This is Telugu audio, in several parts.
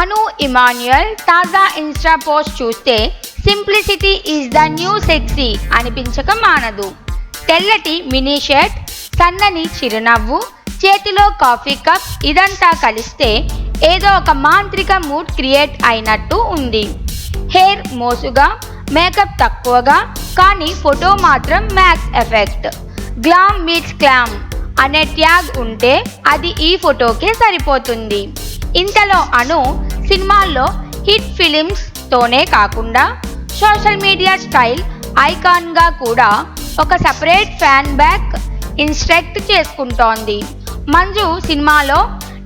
అను ఇమాన్యుయల్ తాజా ఇన్స్టా పోస్ట్ చూస్తే simplicity is the new sexy అనిపించక మానదు. తెల్లటి మినీ షర్ట్ సన్నని చిరునవ్వు చేతిలో కాఫీ కప్ ఇదంతా కలిస్తే ఏదో ఒక మాంత్రిక మూడ్ క్రియేట్ అయినట్టు ఉంది. హెయిర్ మోసుగా మేకప్ తక్కువగా కానీ ఫోటో మాత్రం max effect glam meets calm అనే ట్యాగ్ ఉంటే అది ఈ ఫోటోకే సరిపోతుంది. ఇంతలో అను సినిమాల్లో హిట్ ఫిలిమ్స్ తోనే కాకుండా సోషల్ మీడియా స్టైల్ ఐకాన్గా కూడా ఒక సపరేట్ ఫ్యాన్ బ్యాక్ ఇన్స్ట్రక్ట్ చేసుకుంటోంది. మంజు సినిమాలో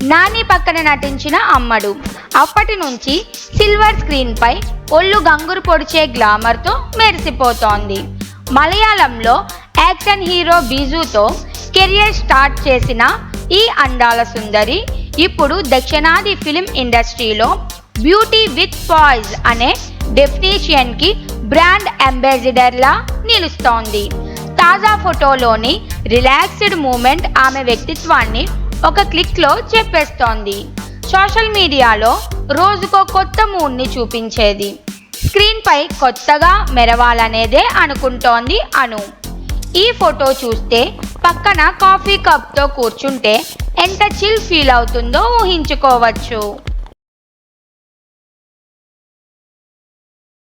నాని పక్కన నటించిన అమ్మడు. అప్పటి నుంచి సిల్వర్ స్క్రీన్పై ఒళ్ళు గంగురు పొడిచే గ్లామర్తో మెరిసిపోతోంది. మలయాళంలో యాక్షన్ హీరో బీజుతో కెరియర్ స్టార్ట్ చేసిన ఈ అందాల సుందరి ఇప్పుడు దక్షిణాది ఫిలిం ఇండస్ట్రీలో బ్యూటీ విత్ పాయిజ్ అనే డెఫినేషన్కి బ్రాండ్ అంబాసిడర్లా నిలుస్తోంది. తాజా ఫోటోలోని రిలాక్స్డ్ మూమెంట్ ఆమె వ్యక్తిత్వాన్ని ఒక క్లిక్లో చెప్పేస్తోంది. సోషల్ మీడియాలో రోజుకో కొత్త మూడ్ని చూపించేది. స్క్రీన్పై కొత్తగా మెరవాలనేదే అనుకుంటోంది అను. ఈ ఫోటో చూస్తే పక్కన కాఫీ కప్తో కూర్చుంటే ఎంత చిల్ ఫీల్ అవుతుందో ఊహించుకోవచ్చు.